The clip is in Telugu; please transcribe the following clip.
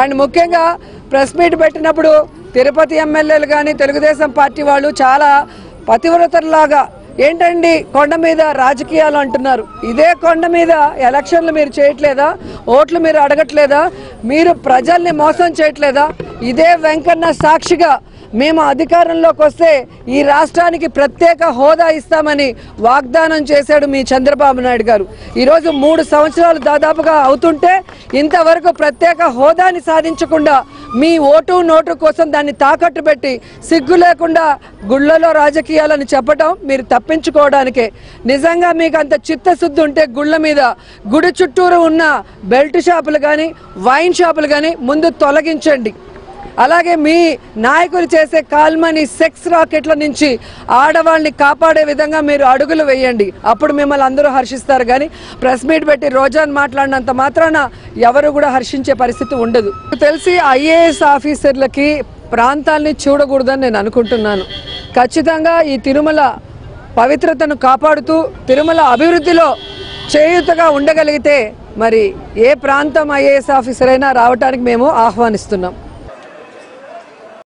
అండ్ ముఖ్యంగా ప్రెస్ మీట్ పెట్టినప్పుడు తిరుపతి ఎమ్మెల్యేలు కానీ తెలుగుదేశం పార్టీ వాళ్ళు చాలా పతివ్రతలాగా ఏంటండి కొండ మీద రాజకీయాలు అంటున్నారు? ఇదే కొండ మీద ఎలక్షన్లు మీరు చేయట్లేదా? ఓట్లు మీరు అడగట్లేదా? మీరు ప్రజల్ని మోసం చేయట్లేదా? ఇదే వెంకన్న సాక్షిగా మేము అధికారంలోకి వస్తే ఈ రాష్ట్రానికి ప్రత్యేక హోదా ఇస్తామని వాగ్దానం చేశాడు మీ చంద్రబాబు నాయుడు గారు. ఈరోజు మూడు సంవత్సరాలు దాదాపుగా అవుతుంటే ఇంతవరకు ప్రత్యేక హోదాని సాధించకుండా మీ ఓటు నోటు కోసం దాన్ని తాకట్టు పెట్టి సిగ్గు లేకుండా గుళ్ళలో రాజకీయాలని చెప్పడం మీరు తప్పించుకోవడానికే. నిజంగా మీకు అంత చిత్తశుద్ధి ఉంటే గుళ్ళ మీద గుడి చుట్టూరు ఉన్న బెల్ట్ షాపులు కానీ వైన్ షాపులు కానీ ముందు తొలగించండి. అలాగే మీ నాయకులు చేసే కాల్మని సెక్స్ రాకెట్ల నుంచి ఆడవాళ్ళని కాపాడే విధంగా మీరు అడుగులు వేయండి. అప్పుడు మిమ్మల్ని అందరూ హర్షిస్తారు. కానీ ప్రెస్ మీట్ పెట్టి రోజాన్ మాట్లాడినంత మాత్రాన ఎవరు కూడా హర్షించే పరిస్థితి ఉండదు. తెలిసి ఐఏఎస్ ఆఫీసర్లకి ప్రాంతాల్ని చూడకూడదని నేను అనుకుంటున్నాను. ఖచ్చితంగా ఈ తిరుమల పవిత్రతను కాపాడుతూ తిరుమల అభివృద్ధిలో చేయూతగా ఉండగలిగితే మరి ఏ ప్రాంతం ఐఏఎస్ ఆఫీసర్ అయినా రావడానికి మేము ఆహ్వానిస్తున్నాం.